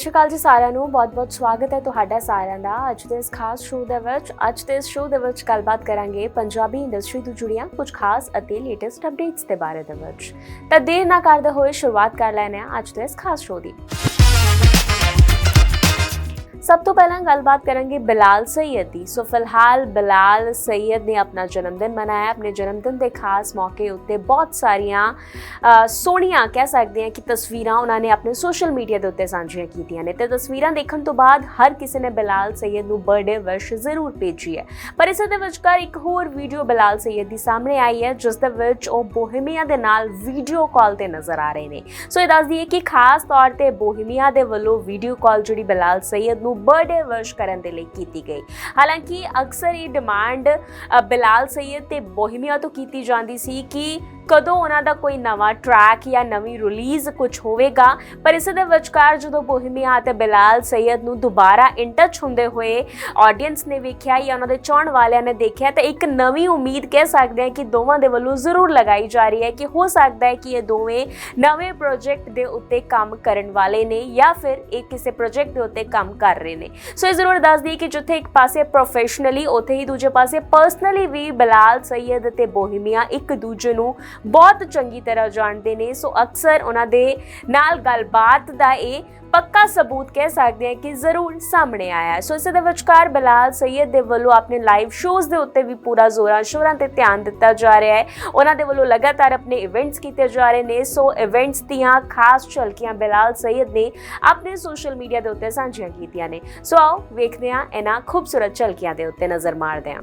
ਸ਼੍ਰੀ ਅਕਾਲ ਜੀ ਸਾਰਿਆਂ ਨੂੰ। ਬਹੁਤ-ਬਹੁਤ ਸਵਾਗਤ ਹੈ ਤੁਹਾਡਾ ਸਾਰਿਆਂ ਦਾ। ਅੱਜ ਦੇ ਇਸ ਖਾਸ ਸ਼ੋਅ ਦੇ ਵਿੱਚ, ਅੱਜ ਦੇ ਇਸ ਸ਼ੋਅ ਦੇ ਵਿੱਚ ਗੱਲਬਾਤ ਕਰਾਂਗੇ ਪੰਜਾਬੀ ਇੰਡਸਟਰੀ ਤੋਂ ਜੁੜੀਆਂ ਕੁਝ ਖਾਸ ਅਤੇ ਲੇਟੈਸਟ ਅਪਡੇਟਸ ਦੇ ਬਾਰੇ ਦੇ ਵਿੱਚ। ਤਾਂ ਦੇਰ ਨਾ ਕਰਦੇ ਹੋਏ ਸ਼ੁਰੂਆਤ ਕਰ ਲੈਂਦੇ ਹਾਂ ਅੱਜ ਦੇ ਇਸ ਖਾਸ ਸ਼ੋਅ ਦੀ। ਸਭ ਤੋਂ ਪਹਿਲਾਂ ਗੱਲਬਾਤ ਕਰਾਂਗੇ ਬਿਲਾਲ ਸੈਯਦ ਦੀ। ਸੋ ਫਿਲਹਾਲ ਬਿਲਾਲ ਸੈਯਦ ਨੇ ਆਪਣਾ ਜਨਮ ਦਿਨ ਮਨਾਇਆ, ਆਪਣੇ ਜਨਮ ਦਿਨ ਦੇ ਖਾਸ ਮੌਕੇ ਉੱਤੇ ਬਹੁਤ ਸਾਰੀਆਂ ਸੋਹਣੀਆਂ ਕਹਿ ਸਕਦੇ ਹਾਂ ਕਿ ਤਸਵੀਰਾਂ ਉਹਨਾਂ ਨੇ ਆਪਣੇ ਸੋਸ਼ਲ ਮੀਡੀਆ ਦੇ ਉੱਤੇ ਸਾਂਝੀਆਂ ਕੀਤੀਆਂ ਨੇ। ਤੇ ਤਸਵੀਰਾਂ ਦੇਖਣ ਤੋਂ ਬਾਅਦ ਹਰ ਕਿਸੇ ਨੇ ਬਿਲਾਲ ਸੈਯਦ ਨੂੰ ਬਰਥਡੇ ਵਿਸ਼ ਜ਼ਰੂਰ ਭੇਜੀ ਹੈ। ਪਰ ਇਸੇ ਦੇ ਵਿਚਕਾਰ ਇੱਕ ਹੋਰ ਵੀਡੀਓ ਬਿਲਾਲ ਸੈਯਦ ਦੀ ਸਾਹਮਣੇ ਆਈ ਹੈ, ਜਿਸ ਦੇ ਵਿੱਚ ਉਹ ਬੋਹੇਮੀਆ ਦੇ ਨਾਲ ਵੀਡੀਓ ਕਾਲ ਤੇ ਨਜ਼ਰ ਆ ਰਹੇ ਨੇ। ਸੋ ਇਹ ਦੱਸ ਦਈਏ ਕਿ ਖਾਸ ਤੌਰ ਤੇ ਬੋਹੇਮੀਆ ਦੇ ਵੱਲੋਂ ਵੀਡੀਓ ਕਾਲ ਜਿਹੜੀ ਬਿਲਾਲ ਸੈਯਦ ਨੂੰ ਬਰਥਡੇ ਵਿਸ਼ ਕਰਨ ਦੇ ਲਈ ਕੀਤੀ ਗਈ। ਹਾਲਾਂਕਿ ਅਕਸਰ ਇਹ ਡਿਮਾਂਡ ਬਿਲਾਲ ਸੈਯਦ ਤੇ ਬੋਹੇਮੀਆ ਤੋਂ ਕੀਤੀ ਜਾਂਦੀ ਸੀ ਕਿ ਕਦੋਂ ਉਹਨਾਂ ਦਾ ਕੋਈ ਨਵਾਂ ਟਰੈਕ ਜਾਂ ਨਵੀਂ ਰਿਲੀਜ਼ ਕੁਝ ਹੋਵੇਗਾ, ਪਰ ਇਸ ਦੇ ਵਿਚਕਾਰ ਜਦੋਂ ਬੋਹੇਮੀਆ ਅਤੇ ਬਿਲਾਲ ਸੈਯਦ ਨੂੰ ਦੁਬਾਰਾ ਇਨ ਟੱਚ ਹੁੰਦੇ ਹੋਏ ਆਡੀਅנס ਨੇ ਵੇਖਿਆ ਜਾਂ ਉਹਨਾਂ ਦੇ ਚਾਹਣ ਵਾਲਿਆਂ ਨੇ ਦੇਖਿਆ, ਤਾਂ ਇੱਕ ਨਵੀਂ ਉਮੀਦ ਕਹਿ ਸਕਦੇ ਹਾਂ ਕਿ ਦੋਵਾਂ ਦੇ ਵੱਲੋਂ ਜ਼ਰੂਰ ਲਗਾਈ ਜਾ ਰਹੀ ਹੈ ਕਿ ਹੋ ਸਕਦਾ ਹੈ ਕਿ ਇਹ ਦੋਵੇਂ ਨਵੇਂ ਪ੍ਰੋਜੈਕਟ ਦੇ ਉੱਤੇ ਕੰਮ ਕਰਨ ਵਾਲੇ ਨੇ ਜਾਂ ਫਿਰ ਇਹ ਕਿਸੇ ਪ੍ਰੋਜੈਕਟ ਦੇ ਉੱਤੇ ਕੰਮ ਕਰ ਰਹੇ ਨੇ। ਸੋ ਇਹ ਜ਼ਰੂਰ ਦੱਸ ਦਈਏ ਕਿ ਜਿੱਥੇ ਇੱਕ ਪਾਸੇ ਪ੍ਰੋਫੈਸ਼ਨਲੀ ਉੱਥੇ ਹੀ ਦੂਜੇ ਪਾਸੇ ਪਰਸਨਲੀ ਵੀ ਬਿਲਾਲ ਸੈਯਦ ਅਤੇ ਬੋਹੀਮੀਆ ਇੱਕ ਦੂਜੇ ਨੂੰ ਬਹੁਤ ਚੰਗੀ ਤਰ੍ਹਾਂ ਜਾਣਦੇ ਨੇ। ਸੋ ਅਕਸਰ ਉਹਨਾਂ ਦੇ ਨਾਲ ਗੱਲਬਾਤ ਦਾ ਇਹ ਪੱਕਾ ਸਬੂਤ ਕਹਿ ਸਕਦੇ ਹਾਂ ਕਿ ਜ਼ਰੂਰ ਸਾਹਮਣੇ ਆਇਆ ਸੋ ਇਸੇ ਦੇ ਵਿਚਕਾਰ ਬਿਲਾਲ ਸੈਯਦ ਦੇ ਵੱਲੋਂ ਆਪਣੇ ਲਾਈਵ ਸ਼ੋਜ਼ ਦੇ ਉੱਤੇ ਵੀ ਪੂਰਾ ਜ਼ੋਰਾਂ ਸ਼ੋਰਾਂ ਤੇ ਧਿਆਨ ਦਿੱਤਾ ਜਾ ਰਿਹਾ ਹੈ। ਉਹਨਾਂ ਦੇ ਵੱਲੋਂ ਲਗਾਤਾਰ ਆਪਣੇ ਇਵੈਂਟਸ ਕੀਤੇ ਜਾ ਰਹੇ ਨੇ। ਸੋ ਇਵੈਂਟਸ ਦੀਆਂ ਖਾਸ ਝਲਕੀਆਂ ਬਿਲਾਲ ਸੈਯਦ ਨੇ ਆਪਣੇ ਸੋਸ਼ਲ ਮੀਡੀਆ ਦੇ ਉੱਤੇ ਸਾਂਝੀਆਂ ਕੀਤੀਆਂ ਨੇ। ਸੋ ਆਓ ਵੇਖਦੇ ਹਾਂ ਇਹਨਾਂ ਖੂਬਸੂਰਤ ਝਲਕੀਆਂ ਦੇ ਉੱਤੇ ਨਜ਼ਰ ਮਾਰਦੇ ਹਾਂ।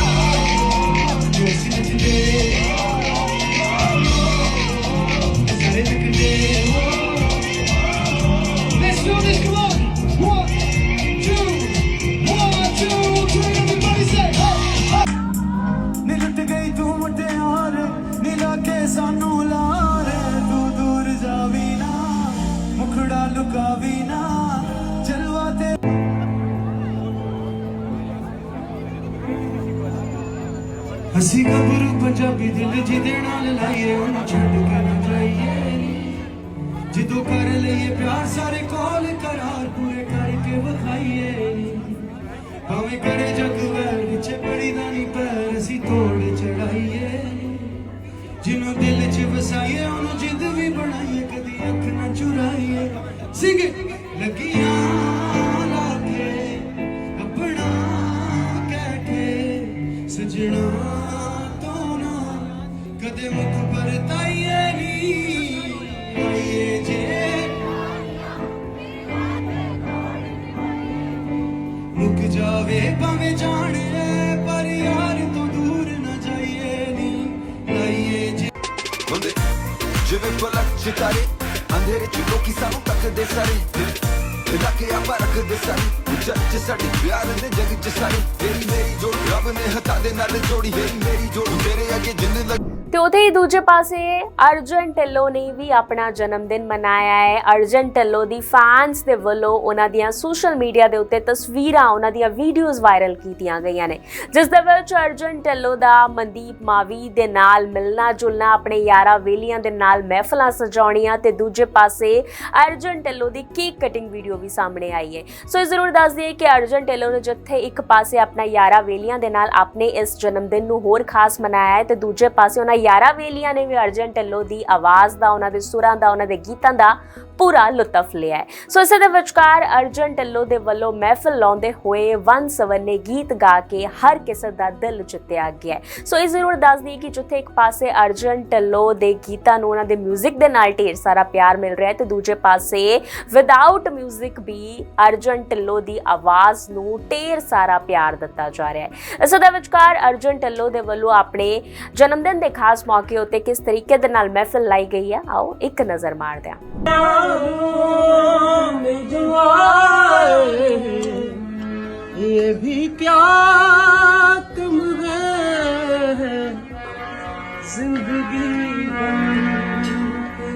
ਨੱਚਦੇ ਇਲਾਕੇ ਆਪਾਂ ਰੱਖਦੇ ਸਾਰੇ ਜੱਜ ਸਾਡੀ ਪਿਆਰ ਨੇ ਜਗ ਚ ਸਾਰੇ ਤੇਰੀ ਮੇਰੀ ਜੋੜੀ ਰੱਬ ਨੇ ਹੱਥਾਂ ਦੇ ਨਾਲ ਜੋੜੀ। ਮੇਰੀ ਮੇਰੀ ਜੋੜੀ ਤੇਰੇ ਅੱਗੇ ਜਿੰਦ ਲੱਗ ਤੇ ਉਥੇ ਹੀ ਦੂਜੇ ਪਾਸੇ ਅਰਜਨ ਢਿੱਲੋਂ ਨੇ ਵੀ ਆਪਣਾ ਜਨਮ ਦਿਨ ਮਨਾਇਆ ਹੈ। ਅਰਜਨ ਢਿੱਲੋਂ ਦੀ ਫੈਨਸ ਦੇ ਵੱਲੋਂ ਉਹਨਾਂ ਦੀਆਂ ਸੋਸ਼ਲ ਮੀਡੀਆ ਦੇ ਉੱਤੇ ਤਸਵੀਰਾਂ, ਉਹਨਾਂ ਦੀਆਂ ਵੀਡੀਓਜ਼ ਵਾਇਰਲ ਕੀਤੀਆਂ ਗਈਆਂ ਨੇ। ਜਿਸ ਦੇ ਵਿੱਚ ਅਰਜਨ ਢਿੱਲੋਂ ਦਾ ਮਨਦੀਪ ਮਾਵੀ ਦੇ ਨਾਲ ਮਿਲਣਾ ਜੁਲਣਾ, ਆਪਣੇ ਯਾਰਾਂ ਵੇਲੀਆਂ ਦੇ ਨਾਲ ਮਹਿਫਲਾਂ ਸਜਾਉਣੀਆਂ ਤੇ ਦੂਜੇ ਪਾਸੇ ਅਰਜਨ ਢਿੱਲੋਂ ਦੀ ਕੇਕ ਕਟਿੰਗ ਵੀਡੀਓ ਵੀ ਸਾਹਮਣੇ ਆਈ ਹੈ। ਸੋ ਇਹ ਜ਼ਰੂਰ ਦੱਸ ਦਈਏ ਕਿ ਅਰਜਨ ਢਿੱਲੋਂ ਨੇ ਜਿੱਥੇ ਇੱਕ ਪਾਸੇ ਆਪਣਾ ਯਾਰਾਂ ਵੇਲੀਆਂ ਦੇ ਨਾਲ ਆਪਣੇ ਇਸ ਜਨਮ ਦਿਨ ਨੂੰ ਹੋਰ ਖਾਸ ਮਨਾਇਆ ਹੈ ਤੇ ਦੂਜੇ ਪਾਸੇ ਉਹਨਾਂ ਯਾਰਾਂ ਵੇਲੀਆਂ ਨੇ ਵੀ ਅਰਜਨ ਢਿੱਲੋਂ ਦੀ ਆਵਾਜ਼ ਦਾ ਉਹਨਾਂ ਦੇ ਸੁਰਾਂ ਦਾ ਉਹਨਾਂ ਦੇ ਗੀਤਾਂ ਦਾ ਪੂਰਾ ਲੁਤਫ ਲਿਆ ਹੈ ਸੋ ਇਸੇ ਦੇ ਵਿਚਕਾਰ ਅਰਜਨ ਢਿੱਲੋਂ ਦੇ ਵੱਲੋਂ ਮਹਿਫਲ ਲਾਉਂਦੇ ਹੋਏ ਵਨ ਸਵਰਨੇ ਗੀਤ ਗਾ ਕੇ ਹਰ ਕਿਸੇ ਦਾ ਦਿਲ ਜਿੱਤਿਆ ਗਿਆ ਹੈ। ਸੋ ਇਹ ਜ਼ਰੂਰ ਦੱਸ ਦਈਏ ਕਿ ਜਿੱਥੇ ਇੱਕ ਪਾਸੇ ਅਰਜਨ ਢਿੱਲੋਂ ਦੇ ਗੀਤਾਂ ਨੂੰ ਉਹਨਾਂ ਦੇ 뮤직 ਦੇ ਨਾਲ ਢੇਰ ਸਾਰਾ ਪਿਆਰ ਮਿਲ ਰਿਹਾ ਹੈ ਤੇ ਦੂਜੇ ਪਾਸੇ ਵਿਦਆਊਟ 뮤직 ਵੀ ਅਰਜਨ ਢਿੱਲੋਂ ਦੀ ਆਵਾਜ਼ ਨੂੰ ਢੇਰ ਸਾਰਾ ਪਿਆਰ ਦਿੱਤਾ ਜਾ ਰਿਹਾ ਹੈ ਇਸ ਦੇ ਵਿਚਕਾਰ ਅਰਜਨ ਢਿੱਲੋਂ ਦੇ ਵੱਲੋਂ ਆਪਣੇ ਜਨਮ ਦਿਨ ਦੇ ਖਾਸ ਖਾਸ ਮੌਕੇ ਉੱਤੇ ਕਿਸ ਤਰੀਕੇ ਦੇ ਨਾਲ ਮਹਿਫਲ ਲਾਈ ਗਈ ਹੈ ਆਓ ਇੱਕ ਨਜ਼ਰ ਮਾਰਦੇ ਹਾਂ ਇਹ ਵੀ ਕਿਆ ਕਮ ਹੈ? ਜ਼ਿੰਦਗੀ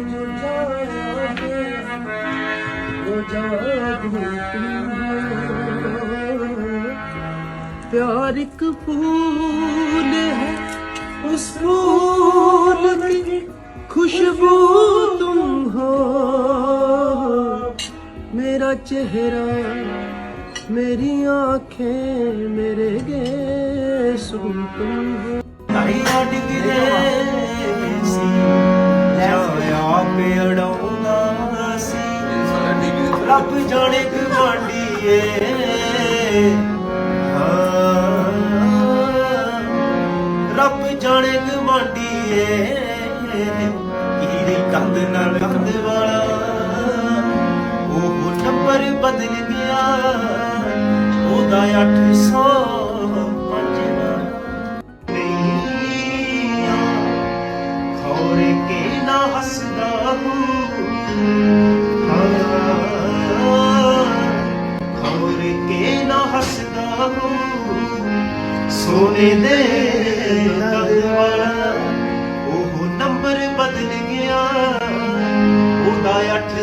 ਜੋ ਜਾਏ ਜੋ ਜਾਏ ਪਿਆਰ ਇੱਕ ਫੂਲ उस फूल की खुशबू तुम हो मेरा चेहरा मेरी आंखें मेरे गेसुम तुम हो ਤਾਈਆਂ ਡਿਗਰੇ ਸੀ ਜਾਇਆ ਪੇੜਾਉਂਦਾ ਸੀ ਰੱਬ ਜਾਣੇ ਗਵਾਂਢੀਏ ਗਵਾਂਢੀਏ ਕੀੜੀ ਕੰਧ ਨਾਲ ਕੰਧ ਵਾਲਾ ਉਹ ਨੰਬਰ ਬਦਲ ਗਿਆ ਉਹਦਾ 805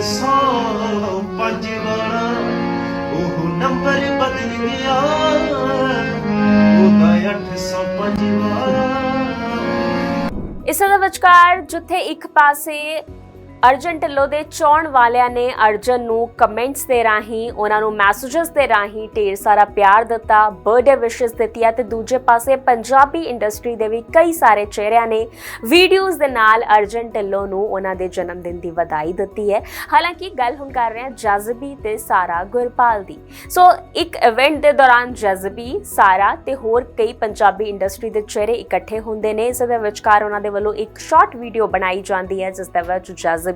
ਉਹਦਾ 805 ਵਾਲਾ ਉਹ ਨੰਬਰ ਬਦਲ ਗਿਆ। ਉਹਦਾ 805 ਵਾਲਾ ਇਸ ਦੇ ਵਿਚਕਾਰ ਜਿੱਥੇ ਇੱਕ ਪਾਸੇ ਅਰਜਨ ਢਿੱਲੋਂ ਦੇ ਚੌਣ ਵਾਲਿਆਂ ਨੇ ਅਰਜਨ ਨੂੰ ਕਮੈਂਟਸ ਦੇ ਰਾਹੀਂ, ਉਹਨਾਂ ਨੂੰ ਮੈਸੇजेस ਦੇ ਰਾਹੀਂ ਢੇਰ ਸਾਰਾ ਪਿਆਰ ਦਿੱਤਾ ਬਰਥਡੇ ਵਿਸ਼ੇਸ ਦਿੱਤੀਆਂ ਤੇ ਦੂਜੇ ਪਾਸੇ ਪੰਜਾਬੀ ਇੰਡਸਟਰੀ ਦੇ ਵੀ ਕਈ ਸਾਰੇ ਚਿਹਰਿਆਂ ਨੇ ਵੀਡੀਓਜ਼ ਦੇ ਨਾਲ ਅਰਜਨ ਢਿੱਲੋਂ ਨੂੰ ਉਹਨਾਂ ਦੇ ਜਨਮ ਦਿਨ ਦੀ ਵਧਾਈ ਦਿੱਤੀ ਹੈ। ਹਾਲਾਂਕਿ ਗੱਲ ਹੁਣ ਕਰ ਰਹੇ ਹਾਂ ਜਜ਼ਬੀ ਤੇ ਸਾਰਾ ਗੁਰਪਾਲ ਦੀ। ਸੋ ਇੱਕ ਇਵੈਂਟ ਦੇ ਦੌਰਾਨ ਜਜ਼ਬੀ, ਸਾਰਾ ਤੇ ਹੋਰ ਕਈ ਪੰਜਾਬੀ ਇੰਡਸਟਰੀ ਦੇ ਚਿਹਰੇ ਇਕੱਠੇ ਹੁੰਦੇ ਨੇ ਇਸ ਦੇ ਵਿਚਕਾਰ ਉਹਨਾਂ ਦੇ ਵੱਲੋਂ ਇੱਕ ਸ਼ਾਰਟ ਵੀਡੀਓ ਬਣਾਈ ਜਾਂਦੀ ਹੈ, ਜਿਸ ਦੇ ਵਿੱਚ ਜਜ਼ਬੀ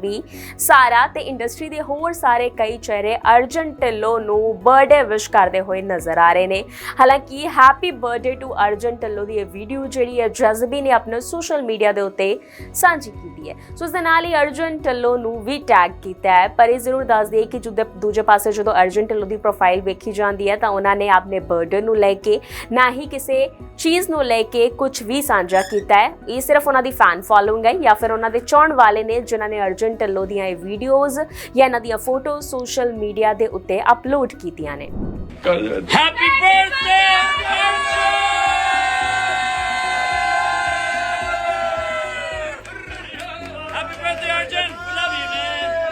ਸਾਰਾ ਤੇ ਇੰਡਸਟਰੀ ਦੇ ਹੋਰ ਸਾਰੇ ਕਈ ਚਿਹਰੇ ਅਰਜਨ ਢਿੱਲੋਂ ਨੂੰ ਬਰਥਡੇ ਵਿਸ਼ ਕਰਦੇ ਹੋਏ ਨਜ਼ਰ ਆ ਰਹੇ ਨੇ। ਹਾਲਾਂਕਿ happy birthday to Arjan Dhillon ਦੀ ਇਹ ਵੀਡੀਓ ਜਿਹੜੀ ਹੈ, ਜਜ਼ਬੀ ਨੇ ਆਪਣੇ ਸੋਸ਼ਲ ਮੀਡੀਆ ਦੇ ਉੱਤੇ ਸਾਂਝੀ ਕੀਤੀ ਹੈ। ਸੋ ਇਸ ਦੇ ਨਾਲ ਹੀ ਅਰਜਨ ਢਿੱਲੋਂ ਨੂੰ ਵੀ ਟੈਗ ਕੀਤਾ ਹੈ। ਪਰ ਇਹ ਜ਼ਰੂਰ ਦੱਸ ਦਈਏ ਕਿ ਜਦੋਂ ਦੂਜੇ ਪਾਸੇ ਜਦੋਂ ਅਰਜਨ ਢਿੱਲੋਂ ਦੀ ਪ੍ਰੋਫਾਈਲ ਵੇਖੀ ਜਾਂਦੀ ਹੈ, ਤਾਂ ਉਹਨਾਂ ਨੇ ਆਪਣੇ ਬਰਥਡੇ ਨੂੰ ਲੈ ਕੇ ਨਾ ਹੀ ਕਿਸੇ ਚੀਜ਼ ਨੂੰ ਲੈ ਕੇ ਕੁਝ ਵੀ ਸਾਂਝਾ ਕੀਤਾ ਹੈ। ਇਹ ਸਿਰਫ ਉਹਨਾਂ ਦੀ ਫੈਨ ਫੋਲੋਇੰਗ ਹੈ ਜਾਂ ਫਿਰ ਉਹਨਾਂ ਦੇ ਚਾਹਣ ਵਾਲੇ ਨੇ ਜਿਨ੍ਹਾਂ ਨੇ ਅਰਜਨ ਢਿੱਲੋਂ ਦੀਆਂ ਇਹ ਵੀਡੀਓਜ਼ ਜਾਂ ਇਹਨਾਂ ਦੀਆਂ ਫੋਟੋ ਸੋਸ਼ਲ ਮੀਡੀਆ ਦੇ ਉੱਤੇ ਅਪਲੋਡ ਕੀਤੀਆਂ ਨੇ Happy birthday, Arjun! Happy birthday, Arjun! We love you, man.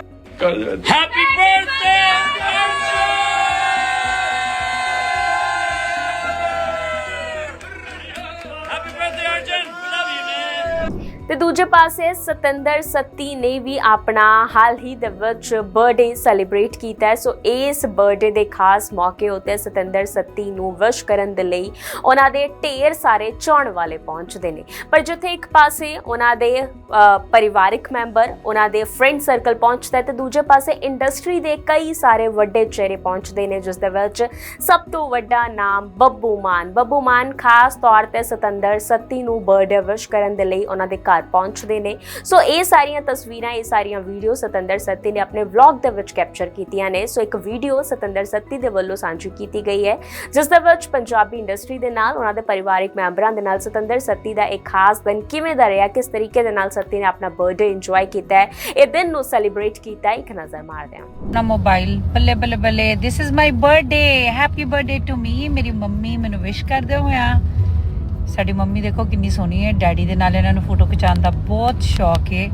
ਤੇ ਦੂਜੇ ਪਾਸੇ ਸਤਿੰਦਰ ਸੱਤੀ ਨੇ ਵੀ ਆਪਣਾ ਹਾਲ ਹੀ ਦੇ ਵਿੱਚ ਬਰਥਡੇ ਸੈਲੀਬ੍ਰੇਟ ਕੀਤਾ ਹੈ। ਸੋ ਇਸ ਬਰਥਡੇ ਦੇ ਖਾਸ ਮੌਕੇ ਉੱਤੇ ਸਤਿੰਦਰ ਸੱਤੀ ਨੂੰ ਵਿਸ਼ ਕਰਨ ਦੇ ਲਈ ਉਹਨਾਂ ਦੇ ਢੇਰ ਸਾਰੇ ਚਾਹਣ ਵਾਲੇ ਪਹੁੰਚਦੇ ਨੇ। ਪਰ ਜਿੱਥੇ ਇੱਕ ਪਾਸੇ ਉਹਨਾਂ ਦੇ ਅ, ਪਰਿਵਾਰਿਕ ਮੈਂਬਰ ਉਹਨਾਂ ਦੇ ਫਰੈਂਡ ਸਰਕਲ ਪਹੁੰਚਦਾ ਹੈ ਤੇ ਦੂਜੇ ਪਾਸੇ ਇੰਡਸਟਰੀ ਦੇ ਕਈ ਸਾਰੇ ਵੱਡੇ ਚਿਹਰੇ ਪਹੁੰਚਦੇ ਨੇ ਜਿਸ ਦੇ ਵਿੱਚ ਸਭ ਤੋਂ ਵੱਡਾ ਨਾਮ ਬੱਬੂ ਮਾਨ। ਬੱਬੂ ਮਾਨ ਖਾਸ ਤੌਰ ਤੇ ਸਤਿੰਦਰ ਸੱਤੀ ਨੂੰ ਬਰਥਡੇ ਵਿਸ਼ ਕਰਨ ਦੇ ਲਈ ਉਹਨਾਂ ਦੇ ਘਰ ਪਹੁੰਚਦੇ ਨੇ। ਸੋ ਇਹ ਸਾਰੀਆਂ ਤਸਵੀਰਾਂ, ਇਹ ਸਾਰੀਆਂ ਵੀਡੀਓ ਸਤਿੰਦਰ ਸੱਤੀ ਨੇ ਆਪਣੇ ਵਲੌਗ ਦੇ ਵਿੱਚ ਕੈਪਚਰ ਕੀਤੀਆਂ ਨੇ। ਸੋ ਇੱਕ ਵੀਡੀਓ ਸਤਿੰਦਰ ਸੱਤੀ ਦੇ ਵੱਲੋਂ ਸਾਂਝੀ ਕੀਤੀ ਗਈ ਹੈ, ਜਿਸ ਦੇ ਵਿੱਚ ਪੰਜਾਬੀ ਇੰਡਸਟਰੀ ਦੇ ਨਾਲ, ਉਹਨਾਂ ਦੇ ਪਰਿਵਾਰਿਕ ਮੈਂਬਰਾਂ ਦੇ ਨਾਲ ਸਤਿੰਦਰ ਸੱਤੀ ਦਾ ਇੱਕ ਖਾਸ ਦਿਨ ਕਿਵੇਂ ਦਾ ਰਿਹਾ, ਕਿਸ ਤਰੀਕੇ ਦੇ ਨਾਲ ਸੱਤੀ ਨੇ ਆਪਣਾ ਬਰਥਡੇ ਇੰਜੋਏ ਕੀਤਾ ਹੈ, ਇਹ ਦਿਨ ਨੂੰ ਸੈਲੀਬ੍ਰੇਟ ਕੀਤਾ ਹੈ, ਇੱਕ ਨਜ਼ਰ ਮਾਰਦੇ ਹਾਂ। ਆਪਣਾ ਮੋਬਾਈਲ ਬੱਲੇ ਬੱਲੇ ਬੱਲੇ this is my birthday happy birthday to me ਮੇਰੀ ਮੰਮੀ ਮੈਨੂੰ ਵਿਸ਼ ਕਰਦੇ ਹੋਇਆ ਸਾਡੀ ਮੰਮੀ ਦੇਖੋ ਕਿੰਨੀ ਸੋਹਣੀ ਹੈ। ਡੈਡੀ ਦੇ ਨਾਲ ਇਹਨਾਂ ਨੂੰ ਫੋਟੋ ਖਿਚਾਉਣ ਦਾ ਬਹੁਤ ਸ਼ੌਕ ਹੈ।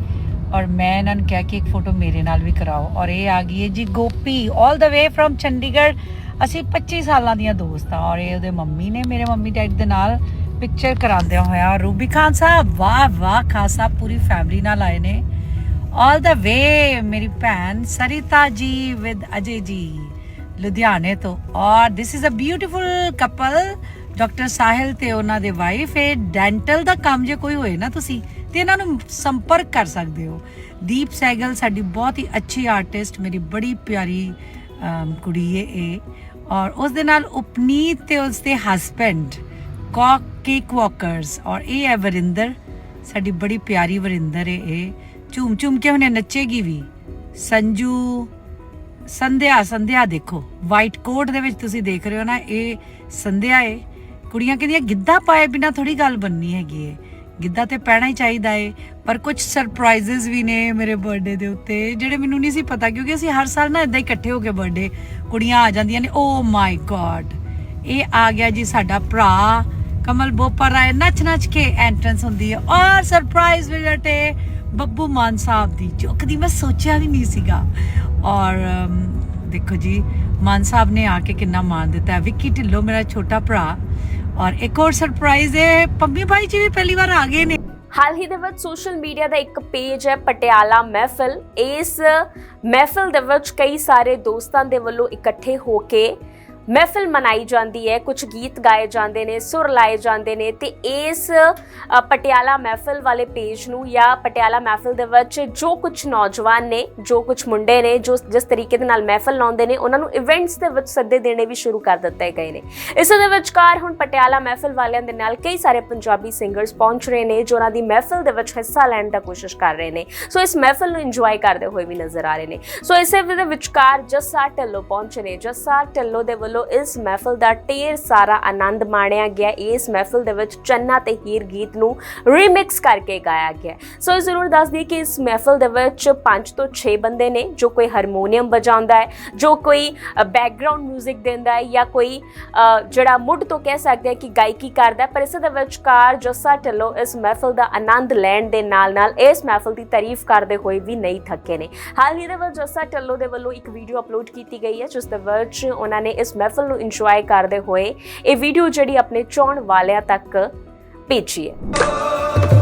ਔਰ ਮੈਂ ਇਹਨਾਂ ਨੂੰ ਕਿਹਾ ਕਿ ਇੱਕ ਫੋਟੋ ਮੇਰੇ ਨਾਲ ਵੀ ਕਰਾਓ। ਔਰ ਇਹ ਆ ਗਈ ਹੈ ਜੀ ਗੋਪੀ 올 ਦਾ ਵੇ ਫਰਮ ਚੰਡੀਗੜ੍ਹ। ਅਸੀਂ 25 ਸਾਲਾਂ ਦੀਆਂ ਦੋਸਤ ਆ ਔਰ ਇਹ ਉਹਦੇ ਮੰਮੀ ਨੇ ਮੇਰੇ ਮੰਮੀ ਡੈਡੀ ਦੇ ਨਾਲ ਪਿਕਚਰ ਕਰਾਉਂਦਿਆਂ ਹੋਇਆ ਰੂਬੀ ਖਾਨ ਸਾਹਿਬ, ਵਾਹ ਵਾਹ ਖਾਨ ਸਾਹਿਬ ਪੂਰੀ ਫੈਮਿਲੀ ਨਾਲ ਆਏ ਨੇ। ਆਲ ਦਾ ਵੇ ਮੇਰੀ ਭੈਣ ਸਰਿਤਾ ਜੀ ਵਿਦ ਅਜੇ ਜੀ, ਲੁਧਿਆਣੇ ਤੋਂ। ਔਰ this is a beautiful couple doctor Sahil ਤੇ ਉਹਨਾਂ ਦੇ ਵਾਈਫ ਇਹ ਡੈਂਟਲ ਦਾ ਕੰਮ ਜੇ ਕੋਈ ਹੋਏ ਨਾ ਤੁਸੀਂ, ਤੇ ਇਹਨਾਂ ਨੂੰ ਸੰਪਰਕ ਕਰ ਸਕਦੇ ਹੋ। ਦੀਪ ਸੈਗਲ ਸਾਡੀ ਬਹੁਤ ਹੀ ਅੱਛੀ ਆਰਟਿਸਟ ਮੇਰੀ ਬੜੀ ਪਿਆਰੀ ਕੁੜੀ ਹੈ ਇਹ। ਔਰ ਉਸ ਦੇ ਨਾਲ ਉਪਨੀਤ ਤੇ ਉਸ ਦੇ ਹਸਬੈਂਡ ਕੌਕ ਕੇਕ ਵਾਕਰਸ ਔਰ ਇਹ ਹੈ ਵਰਿੰਦਰ, ਸਾਡੀ ਬੜੀ ਪਿਆਰੀ ਵਰਿੰਦਰ ਏ ਇਹ। ਝੂਮ ਝੂਮ ਕੇ ਉਹਨੇ ਨੱਚੇਗੀ ਵੀ। ਸੰਜੂ, ਸੰਧਿਆ ਸੰਧਿਆ ਦੇਖੋ ਵਾਈਟ ਕੋਟ ਦੇ ਵਿੱਚ ਤੁਸੀਂ ਦੇਖ ਰਹੇ ਹੋ ਨਾ, ਇਹ ਸੰਧਿਆ ਏ। ਕੁੜੀਆਂ ਕਹਿੰਦੀਆਂ, ਗਿੱਧਾ ਪਾਏ ਬਿਨਾ ਥੋੜੀ ਗੱਲ ਬੰਨੀ ਹੈਗੀ ਏ। ਗਿੱਧਾ ਤੇ ਪੈਣਾ ਹੀ ਚਾਹੀਦਾ ਏ। ਪਰ ਕੁਝ ਸਰਪ੍ਰਾਈਜ਼ਸ ਵੀ ਨੇ ਮੇਰੇ ਬਰਥਡੇ ਦੇ ਉੱਤੇ, ਜਿਹੜੇ ਮੈਨੂੰ ਨਹੀਂ ਸੀ ਪਤਾ, ਕਿਉਂਕਿ ਅਸੀਂ ਹਰ ਸਾਲ ਨਾ ਇਦਾਂ ਹੀ ਇਕੱਠੇ ਹੋ ਕੇ ਬਰਥਡੇ ਕੁੜੀਆਂ ਆ ਜਾਂਦੀਆਂ ਨੇ। ਓ ਮਾਈ ਗॉड ਇਹ ਆ ਗਿਆ ਜੀ ਸਾਡਾ ਭਰਾ, ਕਮਲ ਬੋਪਰ ਆਏ ਨੱਚ ਨੱਚ ਕੇ ਐਂਟਰੈਂਸ ਹੁੰਦੀ ਹੈ ਔਰ ਸਰਪ੍ਰਾਈਜ਼ ਵਿਜ਼ਿਟ ਹੈ ਬੱਬੂ ਮਾਨ ਸਾਹਿਬ ਦੀ, ਜੋ ਕਦੀ ਮੈਂ ਸੋਚਿਆ ਵੀ ਨਹੀਂ ਸੀਗਾ। ਔਰ ਦੇਖੋ ਜੀ, ਮਾਨ ਸਾਹਿਬ ਨੇ ਆ ਕੇ ਕਿੰਨਾ ਮਾਣ ਦਿੱਤਾ। ਵਿੱਕੀ ਢਿੱਲੋਂ ਮੇਰਾ ਛੋਟਾ ਭਰਾ ਔਰ ਇੱਕ ਹੋਰ ਸਰਪ੍ਰਾਈਜ਼ ਹੈ, ਪੰਮੀ ਭਾਈ ਜੀ ਵੀ ਪਹਿਲੀ ਵਾਰ ਆ ਗਏ ਨੇ। ਹਾਲ ਹੀ ਦੇ ਵਿੱਚ ਸੋਸ਼ਲ ਮੀਡੀਆ ਦਾ ਇੱਕ ਪੇਜ ਹੈ, ਪਟਿਆਲਾ ਮਹਿਫਿਲ। ਇਸ ਮਹਿਫਿਲ ਦੇ ਵਿੱਚ ਕਈ ਸਾਰੇ ਦੋਸਤਾਂ ਦੇ ਵੱਲੋਂ ਇਕੱਠੇ ਹੋ ਕੇ ਮਹਿਫਲ ਮਨਾਈ ਜਾਂਦੀ ਹੈ ਕੁਝ ਗੀਤ ਗਾਏ ਜਾਂਦੇ ਨੇ, ਸੁਰ ਲਾਏ ਜਾਂਦੇ ਨੇ ਤੇ ਇਸ ਪਟਿਆਲਾ ਮਹਿਫਿਲ ਵਾਲੇ ਪੇਜ ਨੂੰ ਜਾਂ ਪਟਿਆਲਾ ਮਹਿਫਿਲ ਦੇ ਵਿੱਚ ਜੋ ਕੁਝ ਨੌਜਵਾਨ ਨੇ, ਜੋ ਕੁਝ ਮੁੰਡੇ ਨੇ, ਜੋ ਜਿਸ ਤਰੀਕੇ ਦੇ ਨਾਲ ਮਹਿਫਲ ਲਾਉਂਦੇ ਨੇ, ਉਹਨਾਂ ਨੂੰ ਇਵੈਂਟਸ ਦੇ ਵਿੱਚ ਸੱਦੇ ਦੇਣੇ ਵੀ ਸ਼ੁਰੂ ਕਰ ਦਿੱਤੇ ਗਏ ਨੇ। ਇਸ ਦੇ ਵਿਚਕਾਰ ਹੁਣ ਪਟਿਆਲਾ ਮਹਿਫਿਲ ਵਾਲਿਆਂ ਦੇ ਨਾਲ ਕਈ ਸਾਰੇ ਪੰਜਾਬੀ ਸਿੰਗਰਸ ਪਹੁੰਚ ਰਹੇ ਨੇ, ਜੋ ਉਹਨਾਂ ਦੀ ਮਹਿਫਲ ਦੇ ਵਿੱਚ ਹਿੱਸਾ ਲੈਣ ਦਾ ਕੋਸ਼ਿਸ਼ ਕਰ ਰਹੇ ਨੇ। ਸੋ ਇਸ ਮਹਿਫਲ ਨੂੰ ਇੰਜੋਏ ਕਰਦੇ ਹੋਏ ਵੀ ਨਜ਼ਰ ਆ ਰਹੇ ਨੇ। ਸੋ ਇਸੇ ਦੇ ਵਿਚਕਾਰ ਜੱਸਾ ਢਿੱਲੋਂ ਪਹੁੰਚੇ ਨੇ। ਜੱਸਾ ਢਿੱਲੋਂ ਦੇ ਵੱਲੋਂ ਇਸ ਮਹਿਫਲ ਦਾ ਢੇਰ ਸਾਰਾ ਆਨੰਦ ਮਾਣਿਆ ਗਿਆ। ਇਸ ਮਹਿਫਲ ਦੇ ਵਿੱਚ ਚੰਨਾ ਤੇ ਹੀਰ ਗੀਤ ਨੂੰ ਰੀਮਿਕਸ ਕਰਕੇ ਗਾਇਆ ਗਿਆ। ਸੋ ਇਹ ਜ਼ਰੂਰ ਦੱਸ ਦਈਏ ਕਿ ਇਸ ਮਹਿਫਿਲ ਦੇ ਵਿੱਚ 5 ਤੋਂ 6 ਬੰਦੇ ਨੇ, ਜੋ ਕੋਈ ਹਾਰਮੋਨੀਅਮ ਵਜਾਉਂਦਾ ਹੈ, ਜੋ ਕੋਈ ਬੈਕਗ੍ਰਾਉਂਡ 뮤직 ਦਿੰਦਾ ਹੈ ਜਾਂ ਕੋਈ ਜਿਹੜਾ ਮੁੱਢ ਤੋਂ ਕਹਿ ਸਕਦੇ ਹਾਂ ਕਿ ਗਾਇਕੀ ਕਰਦਾ ਪਰ ਇਸ ਦੇ ਵਿਚਕਾਰ ਜੱਸਾ ਢਿੱਲੋਂ ਇਸ ਮਹਿਫਲ ਦਾ ਆਨੰਦ ਲੈਣ ਦੇ ਨਾਲ ਨਾਲ ਇਸ ਮਹਿਫਲ ਦੀ ਤਾਰੀਫ ਕਰਦੇ ਹੋਏ ਵੀ ਨਹੀਂ ਥੱਕੇ ਨੇ। ਹਾਲ ਹੀ ਦੇ ਵਿੱਚ ਜੱਸਾ ਢਿੱਲੋਂ ਦੇ ਵੱਲੋਂ ਇੱਕ ਵੀਡੀਓ ਅਪਲੋਡ ਕੀਤੀ ਗਈ ਹੈ, ਜਿਸ ਦੇ ਵਿੱਚ ਉਹਨਾਂ ਨੇ ਇਸ ਮਹਿਫਿਲ ਨੂੰ ਇੰਜੋਏ ਕਰਦੇ ਹੋਏ ਇਹ ਵੀਡੀਓ ਜਿਹੜੀ ਆਪਣੇ ਚਾਹਣ ਵਾਲਿਆਂ ਤੱਕ ਭੇਜੀ ਹੈ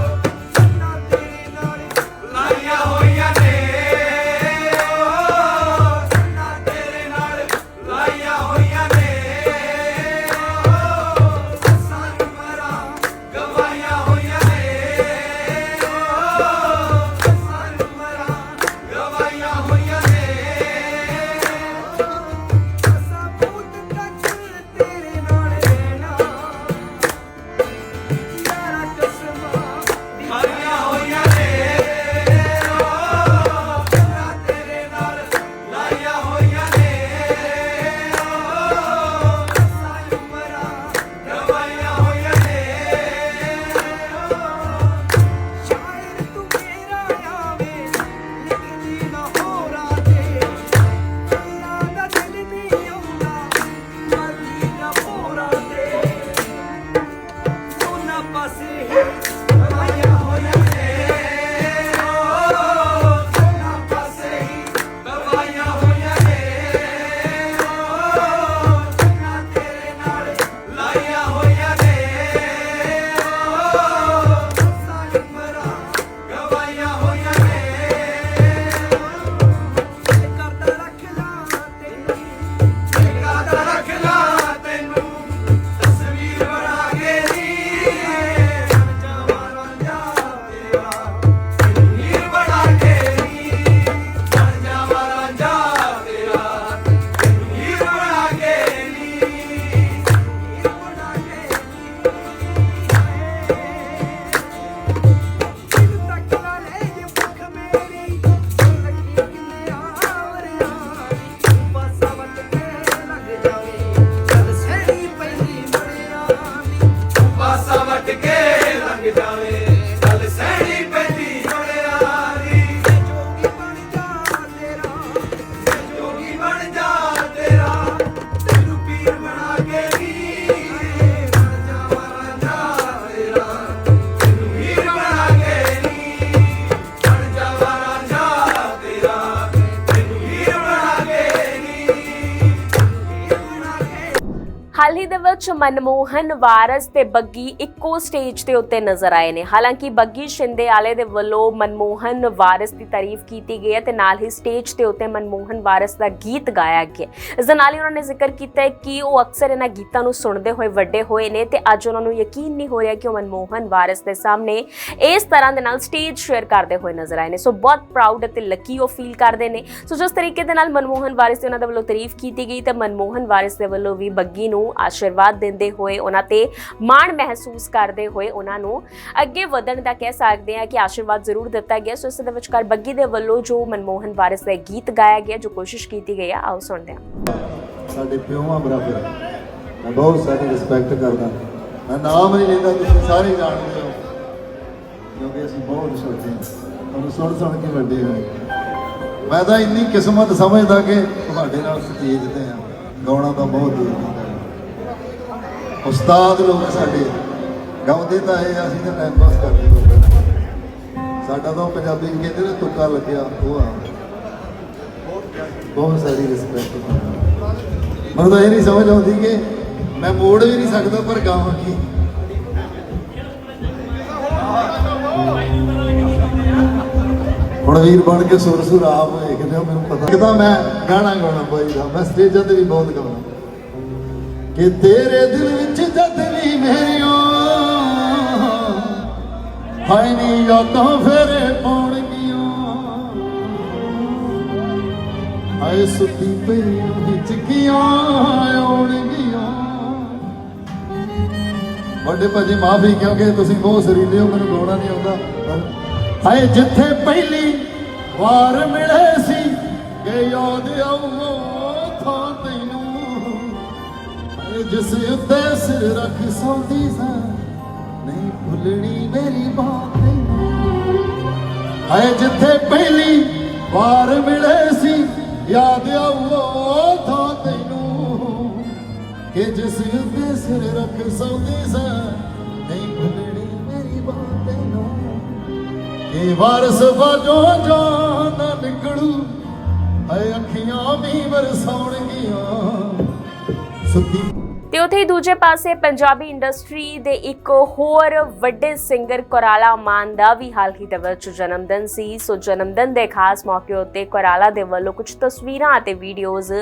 ਹਾਲ ਹੀ ਦੇ ਵਿੱਚ ਮਨਮੋਹਨ ਵਾਰਸ ਤੇ ਬੱਗੀ ਇੱਕੋ ਸਟੇਜ ਤੇ ਉੱਤੇ ਨਜ਼ਰ ਆਏ ਨੇ। ਹਾਲਾਂਕਿ ਬੱਗੀ ਸ਼ਿੰਦੇ ਵਾਲੇ ਦੇ ਵੱਲੋਂ ਮਨਮੋਹਨ ਵਾਰਸ ਦੀ ਤਾਰੀਫ ਕੀਤੀ ਗਈ ਹੈ ਤੇ ਨਾਲ ਹੀ ਸਟੇਜ ਤੇ ਉੱਤੇ ਮਨਮੋਹਨ ਵਾਰਸ ਦਾ ਗੀਤ ਗਾਇਆ ਗਿਆ ਇਸ ਦੇ ਨਾਲ ਹੀ ਉਹਨਾਂ ਨੇ ਜ਼ਿਕਰ ਕੀਤਾ ਹੈ ਕਿ ਉਹ ਅਕਸਰ ਇਹਨਾਂ ਗੀਤਾਂ ਨੂੰ ਸੁਣਦੇ ਹੋਏ ਵੱਡੇ ਹੋਏ ਨੇ ਤੇ ਅੱਜ ਉਹਨਾਂ ਨੂੰ ਯਕੀਨ ਨਹੀਂ ਹੋ ਰਿਹਾ ਕਿ ਉਹ ਮਨਮੋਹਨ ਵਾਰਸ ਦੇ ਸਾਹਮਣੇ ਇਸ ਤਰ੍ਹਾਂ ਦੇ ਨਾਲ ਸਟੇਜ ਸ਼ੇਅਰ ਕਰਦੇ ਹੋਏ ਨਜ਼ਰ ਆਏ ਨੇ। ਸੋ ਬਹੁਤ ਪ੍ਰਾਊਡ ਅਤੇ ਲੱਕੀ ਉਹ ਫੀਲ ਕਰਦੇ ਨੇ। ਸੋ ਜਿਸ ਤਰੀਕੇ ਦੇ ਨਾਲ ਮਨਮੋਹਨ ਵਾਰਿਸ ਦੀ ਉਹਨਾਂ ਦੇ ਵੱਲੋਂ ਤਾਰੀਫ ਕੀਤੀ ਗਈ ਤੇ ਮਨਮੋਹਨ ਵਾਰਸ ਦੇ ਵੱਲੋਂ ਵੀ ਬੱਗੀ ਨੂੰ ਆਸ਼ੀਰਵਾਦ ਆਸ਼ੀਰਵਾਦ ਦਿੰਦੇ ਹੋਏ, ਉਹਨਾਂ ਤੇ ਮਾਣ ਮਹਿਸੂਸ ਕਰਦੇ ਹੋਏ ਉਹਨਾਂ ਨੂੰ ਅੱਗੇ ਵਧਣ ਦਾ ਕਹਿ ਸਕਦੇ ਹਾਂ ਕਿ ਆਸ਼ੀਰਵਾਦ ਜ਼ਰੂਰ ਦਿੱਤਾ ਗਿਆ। ਸੋ ਇਸ ਦੇ ਵਿਚਕਾਰ ਬੱਗੀ ਦੇ ਵੱਲੋਂ ਜੋ ਮਨਮੋਹਨ ਵਾਰਿਸ ਦਾ ਗੀਤ ਗਾਇਆ ਗਿਆ, ਜੋ ਕੋਸ਼ਿਸ਼ ਕੀਤੀ ਗਈ ਹੈ ਆਓ ਸੁਣਦੇ ਹਾਂ। ਸਾਡੇ ਪਿਓਾਂ ਬਰਾਬਰ, ਮੈਂ ਬਹੁਤ ਸਾਰੀ ਰਿਸਪੈਕਟ ਕਰਦਾ। ਮੈਂ ਨਾਮ ਨਹੀਂ ਲੈਂਦਾ, ਤੁਸੀਂ ਸਾਰੇ ਜਾਣਦੇ ਹੋ। ਕਿਉਂਕਿ ਅਸੀਂ ਬਹੁਤ ਛੋਟੇ ਹਾਂ। ਤੁਹਾਨੂੰ ਸੁਣ ਸੁਣ ਕੇ ਵੱਡੇ ਹੋਏ। ਮੈਂ ਤਾਂ ਇੰਨੀ ਕਿਸਮਤ ਸਮਝਦਾ ਕਿ ਤੁਹਾਡੇ ਨਾਲ ਸਟੇਜ ਤੇ ਆ ਗਾਉਣਾ ਤਾਂ ਬਹੁਤ ਦੂਰ ਦੀ ਗੱਲ ਹੈ। ਉਸਤਾਦ ਲੋਕ ਸਾਡੇ। ਗਾਉਂਦੇ ਤਾਂ ਇਹ ਅਸੀਂ ਤਾਂ ਟਾਈਮ ਪਾਸ ਕਰਦੇ ਲੋਕ ਸਾਡਾ ਤਾਂ ਪੰਜਾਬੀ ਕਹਿੰਦੇ ਨੇ, ਤੁੱਕਾ ਲੱਗਿਆ, ਉਹ ਆ। ਬਹੁਤ ਸਾਰੀ ਰਿਸਪੈਕਟ ਮੈਨੂੰ ਤਾਂ ਇਹ ਨਹੀਂ ਸਮਝ ਆਉਂਦੀ ਕਿ ਮੈਂ ਮੋੜ ਵੀ ਨਹੀਂ ਸਕਦਾ, ਪਰ ਗਾਵਾਂ ਕੀ? ਹੁਣ ਵੀਰ ਬਣ ਕੇ ਸੁਰ ਸੁਰ ਆਪ ਵੇਖਦੇ ਹੋ, ਮੈਨੂੰ ਪਤਾ ਕਿਦਾਂ ਮੈਂ ਗਾਣਾ ਗਾਉਣਾ ਬਾਈ ਦਾ। ਮੈਂ ਸਟੇਜਾਂ ਤੇ ਵੀ ਬਹੁਤ ਗਾਉਣਾ ਕਿ ਤੇਰੇ ਦਿਲ ਵਿੱਚ ਜਦ ਵੀ ਮੇਰੀਆਂ ਹਾਏ ਨੀ ਯਾਦਾਂ ਫੇਰੇ ਪਾਉਣਗੀਆਂ ਹਾਏ ਸੁੱਤੀ ਪਈਆਂ ਵਿੱਚ ਕੀਆਂ ਆਉਣਗੀਆਂ। ਵੱਡੇ ਭਾਜੀ, ਮਾਫੀ ਕਿਉਂਕਿ ਤੁਸੀਂ ਬਹੁਤ ਸਰੀਲੇ ਹੋ, ਮੈਨੂੰ ਗਾਉਣਾ ਨਹੀਂ ਆਉਂਦਾ। ਪਰ ਹਾਏ ਜਿੱਥੇ ਪਹਿਲੀ ਵਾਰ ਮਿਲੇ ਸੀ ਕਿ ਯਾਦ ਆਉ ਥਾਂ ਤੈਨੂੰ ਜਿਸ ਉੱਤੇ ਸਿਰ ਰੱਖ ਸੌਂਦੀ ਸਾਂ। ਨਹੀਂ ਭੁੱਲਣੀ ਮੇਰੀ ਬਾਤ ਹਾਏ ਜਿੱਥੇ ਪਹਿਲੀ ਵਾਰ ਮਿਲੇ ਸੀ, ਯਾਦ ਆਉ ਥਾਂ ਤੈਨੂੰ। ਕਿ ਜਿਸ ਉੱਤੇ ਸਿਰ ਰੱਖ ਸੌਂਦੀ ਸਾਂ, ਨਹੀਂ ਭੁੱਲਣੀ ਮੇਰੀ ਬਾਤ ਤੈਨੂੰ। ਕਿ ਵਾਰਸ ਵਾਜੋ ਜੋ ਨਾ ਨਿਕਲੂ, ਹਾਏ ਅੱਖੀਆਂ ਵੀ ਵਰਸਾਉਣਗੀਆਂ। ਸੁੱਤੀ ਤੇ ਉਥੇ ਹੀ ਦੂਜੇ ਪਾਸੇ ਪੰਜਾਬੀ ਇੰਡਸਟਰੀ ਦੇ ਇੱਕ ਹੋਰ ਵੱਡੇ ਸਿੰਗਰ ਕੋਰਾਲਾ ਮਾਨ ਦਾ ਵੀ ਹਾਲ ਹੀ ਦੇ ਵਿੱਚ ਜਨਮਦਿਨ ਸੀ। ਸੋ ਜਨਮ ਦਿਨ ਦੇ ਖਾਸ ਮੌਕੇ ਉੱਤੇ ਕੋਰਾਲਾ ਦੇ ਵੱਲੋਂ ਕੁਝ ਤਸਵੀਰਾਂ ਅਤੇ ਵੀਡੀਓਜ਼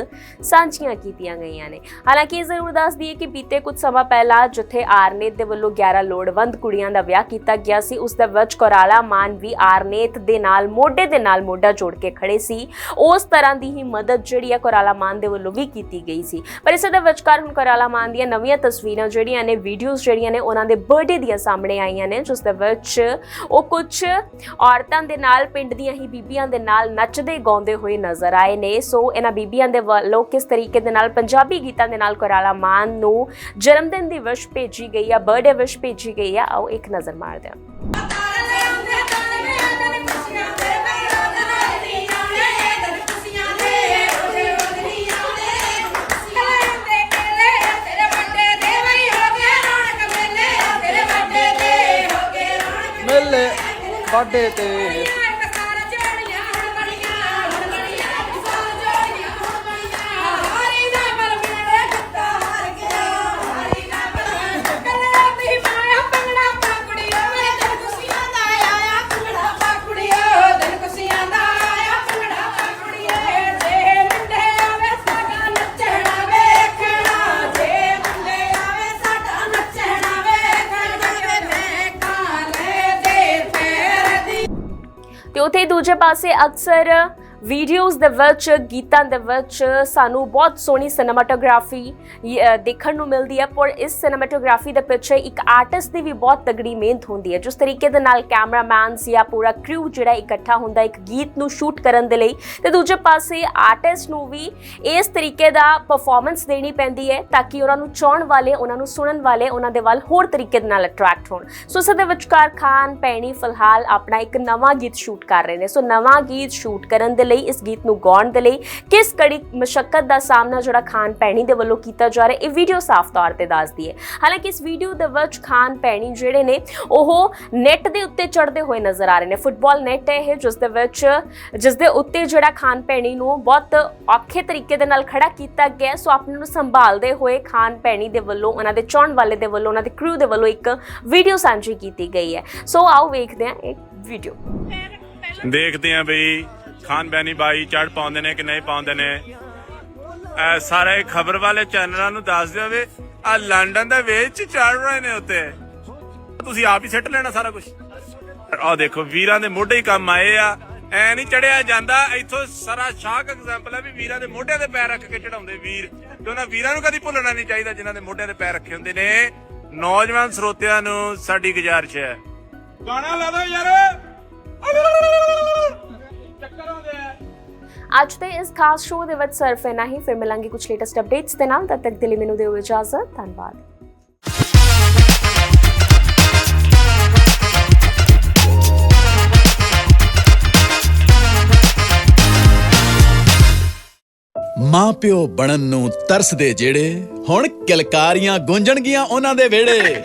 ਸਾਂਝੀਆਂ ਕੀਤੀਆਂ ਗਈਆਂ ਨੇ। ਹਾਲਾਂਕਿ ਇਹ ਜ਼ਰੂਰ ਦੱਸ ਦਈਏ ਕਿ ਬੀਤੇ ਕੁਝ ਸਮਾਂ ਪਹਿਲਾਂ ਜਿੱਥੇ ਆਰਨੇਤ ਦੇ ਵੱਲੋਂ 11 ਲੋੜਵੰਦ ਕੁੜੀਆਂ ਦਾ ਵਿਆਹ ਕੀਤਾ ਗਿਆ ਸੀ, ਉਸ ਦੇ ਵਿੱਚ ਕੋਰਾਲਾ ਮਾਨ ਵੀ ਆਰਨੇਤ ਦੇ ਨਾਲ, ਮੋਢੇ ਦੇ ਨਾਲ ਮੋਢਾ ਜੋੜ ਕੇ ਖੜੇ ਸੀ। ਉਸ ਤਰ੍ਹਾਂ ਦੀ ਹੀ ਮਦਦ ਜਿਹੜੀ ਹੈ ਕੋਰਾਲਾ ਮਾਨ ਦੇ ਵੱਲੋਂ ਵੀ ਕੀਤੀ ਗਈ ਸੀ। ਪਰ ਇਸੇ ਦੇ ਵਿਚਕਾਰ ਹੁਣ ਕੋਰਾਲਾ ਮਾਨ ਦੀਆਂ ਨਵੀਆਂ ਤਸਵੀਰਾਂ ਜਿਹੜੀਆਂ ਨੇ ਵੀਡੀਓਜ਼ ਜਿਹੜੀਆਂ ਨੇ, ਉਹਨਾਂ ਦੇ ਬਰਥਡੇ ਦੀਆਂ ਸਾਹਮਣੇ ਆਈਆਂ ਨੇ, ਜਿਸ ਦੇ ਵਿੱਚ ਉਹ ਕੁਝ ਔਰਤਾਂ ਦੇ ਨਾਲ, ਪਿੰਡ ਦੀਆਂ ਹੀ ਬੀਬੀਆਂ ਦੇ ਨਾਲ ਨੱਚਦੇ, ਗਾਉਂਦੇ ਹੋਏ ਨਜ਼ਰ ਆਏ ਨੇ। ਸੋ ਇਹਨਾਂ ਬੀਬੀਆਂ ਦੇ ਵੱਲੋਂ ਕਿਸ ਤਰੀਕੇ ਦੇ ਨਾਲ ਪੰਜਾਬੀ ਗੀਤਾਂ ਦੇ ਨਾਲ ਕੋਰਾਲਾ ਮਾਨ ਨੂੰ ਜਨਮ ਦਿਨ ਦੀ ਵਿਸ਼ ਭੇਜੀ ਗਈ ਆ ਬਰਥਡੇ ਵਿਸ਼ ਭੇਜੀ ਗਈ ਆ, ਆਓ ਇੱਕ ਨਜ਼ਰ ਮਾਰਦੇ ਹਾਂ। ਬਾਡੇ ਤੇ ਤੇ ਉਥੇ ਦੂਜੇ ਪਾਸੇ ਅਕਸਰ ਵੀਡੀਓਜ਼ ਦੇ ਵਿੱਚ, ਗੀਤਾਂ ਦੇ ਵਿੱਚ ਸਾਨੂੰ ਬਹੁਤ ਸੋਹਣੀ ਸਿਨੇਮਾਟੋਗ੍ਰਾਫੀ ਦੇਖਣ ਨੂੰ ਮਿਲਦੀ ਹੈ। ਪਰ ਇਸ ਸਿਨੇਮਾਟੋਗ੍ਰਾਫੀ ਦੇ ਪਿੱਛੇ ਇੱਕ ਆਰਟਿਸਟ ਦੀ ਵੀ ਬਹੁਤ ਤਗੜੀ ਮਿਹਨਤ ਹੁੰਦੀ ਹੈ। ਜਿਸ ਤਰੀਕੇ ਦੇ ਨਾਲ ਕੈਮਰਾਮੈਨਸ ਜਾਂ ਪੂਰਾ ਕਰੂ ਜਿਹੜਾ ਇਕੱਠਾ ਹੁੰਦਾ, ਇੱਕ ਗੀਤ ਨੂੰ ਸ਼ੂਟ ਕਰਨ ਦੇ ਲਈ। ਤੇ ਦੂਜੇ ਪਾਸੇ ਆਰਟਿਸਟ ਨੂੰ ਵੀ ਇਸ ਤਰੀਕੇ ਦਾ ਪਰਫਾਰਮੈਂਸ ਦੇਣੀ ਪੈਂਦੀ ਹੈ ਤਾਂ ਕਿ ਉਹਨਾਂ ਨੂੰ ਚਾਹਣ ਵਾਲੇ, ਉਹਨਾਂ ਨੂੰ ਸੁਣਨ ਵਾਲੇ, ਉਹਨਾਂ ਦੇ ਵੱਲ ਹੋਰ ਤਰੀਕੇ ਦੇ ਨਾਲ ਅਟਰੈਕਟ ਹੋਣ। ਸੋ ਇਸ ਦੇ ਵਿਚਕਾਰ ਖਾਨ ਪੈਣੀ ਫਿਲਹਾਲ ਆਪਣਾ ਇੱਕ ਨਵਾਂ ਗੀਤ ਸ਼ੂਟ ਕਰ ਰਹੇ ਨੇ। ਸੋ ਨਵਾਂ ਗੀਤ ਸ਼ੂਟ ਕਰਨ ਦੇ ਲਈ, ਇਸ ਗੀਤ ਨੂੰ ਗਾਉਣ ਦੇ ਲਈ ਕਿਸ ਕੜੀ ਮਸ਼ੱਕਤ ਦਾ ਸਾਹਮਣਾ ਜਿਹੜਾ ਖਾਨ ਪੈਣੀ ਦੇ ਵੱਲੋਂ ਕੀਤਾ ਜਾ ਰਿਹਾ, ਇਹ ਵੀਡੀਓ ਸਾਫ਼ ਤੌਰ ਤੇ ਦੱਸਦੀ ਹੈ। ਹਾਲਾਂਕਿ ਇਸ ਵੀਡੀਓ ਦੇ ਵਿੱਚ ਖਾਨ ਪੈਣੀ ਜਿਹੜੇ ਨੇ, ਉਹ ਨੈਟ ਦੇ ਉੱਤੇ ਚੜਦੇ ਹੋਏ ਨਜ਼ਰ ਆ ਰਹੇ ਨੇ। ਫੁੱਟਬਾਲ ਨੈਟ ਹੈ ਇਹ, ਜਿਸ ਦੇ ਵਿੱਚ, ਜਿਸ ਦੇ ਉੱਤੇ ਜਿਹੜਾ ਖਾਨ ਪੈਣੀ ਨੂੰ ਬਹੁਤ ਔਖੇ ਤਰੀਕੇ ਦੇ ਨਾਲ ਖੜਾ ਕੀਤਾ ਗਿਆ ਸੋ ਆਪਣੇ ਨੂੰ ਸੰਭਾਲਦੇ ਹੋਏ ਖਾਨ ਪੈਣੀ ਦੇ ਵੱਲੋਂ, ਉਹਨਾਂ ਦੇ ਚਾਹਣ ਵਾਲੇ ਦੇ ਵੱਲੋਂ, ਉਹਨਾਂ ਦੇ ਕਰੂ ਦੇ ਵੱਲੋਂ ਇੱਕ ਵੀਡੀਓ ਸਾਂਝੀ ਕੀਤੀ ਗਈ ਹੈ। ਸੋ ਆਓ ਵੇਖਦੇ ਹਾਂ ਇਹ ਵੀਡੀਓ। ਦੇਖਦੇ ਆਂ ਬਈ ਖਾਨ ਬੈਨੀ ਬਾਈ ਚੜ ਪਾਉਂਦੇ ਨੇ ਕਿ ਨਹੀਂ ਪਾਉਂਦੇ ਨੇ? ਸਾਰੇ ਖਬਰ ਵਾਲੇ ਚੈਨਲਾਂ ਨੂੰ ਦੱਸ ਦਿਓ ਵੀ ਆ ਲੰਡਨ ਦੇ ਵਿੱਚ ਚੜ ਰਹੇ ਨੇ ਉੱਤੇ। ਤੁਸੀਂ ਆਪ ਹੀ ਸਿੱਟ ਲੈਣਾ ਸਾਰਾ ਕੁਝ ਆ ਦੇਖੋ, ਵੀਰਾਂ ਦੇ ਮੋਢੇ ਹੀ ਕੰਮ ਆਏ ਆ। ਐ ਨਹੀਂ ਚੜਿਆ ਜਾਂਦਾ। ਇੱਥੋਂ ਸਾਰਾ ਸ਼ਾਕ ਐਗਜ਼ਾਮਪਲ ਹੈ ਵੀ ਵੀਰਾਂ ਦੇ ਮੋਢਿਆਂ ਤੇ ਪੈਰ ਰੱਖ ਕੇ ਚੜਾਉਂਦੇ ਵੀਰ। ਤੇ ਉਹਨਾਂ ਵੀਰਾਂ ਨੂੰ ਕਦੀ ਭੁੱਲਣਾ ਨਹੀਂ ਚਾਹੀਦਾ ਜਿਨ੍ਹਾਂ ਦੇ ਮੋਢਿਆਂ ਦੇ ਪੈਰ ਰੱਖੇ ਹੁੰਦੇ ਨੇ। ਨੌਜਵਾਨ ਸਰੋਤਿਆਂ ਨੂੰ ਸਾਡੀ ਗੁਜ਼ਾਰਿਸ਼ ਹੈ। ਗਾਣਾ ਲਾ ਦਿਓ ਯਾਰ। ਚੱਕਰ ਆਉਂਦੇ ਆ। ਅੱਜ ਦੇ ਇਸ ਖਾਸ ਸ਼ੋਅ ਦੇ ਵਿੱਚ ਸਿਰਫ ਇੰਨਾ ਹੀ। ਫਿਰ ਮਿਲਾਂਗੇ ਕੁਝ ਲੇਟੈਸਟ ਅਪਡੇਟਸ ਦੇ ਨਾਲ। ਤਦ ਤੱਕ ਦੇ ਲਈ ਮੈਨੂੰ ਦਿਓ ਇਜਾਜ਼ਤ। ਧੰਨਵਾਦ। ਮਾਂ ਪਿਓ ਬਣਨ ਨੂੰ ਤਰਸਦੇ ਜਿਹੜੇ ਹੁਣ ਕਿਲਕਾਰੀਆਂ ਗੂੰਜਣਗੀਆਂ ਉਹਨਾਂ ਦੇ ਵਿਹੜੇ।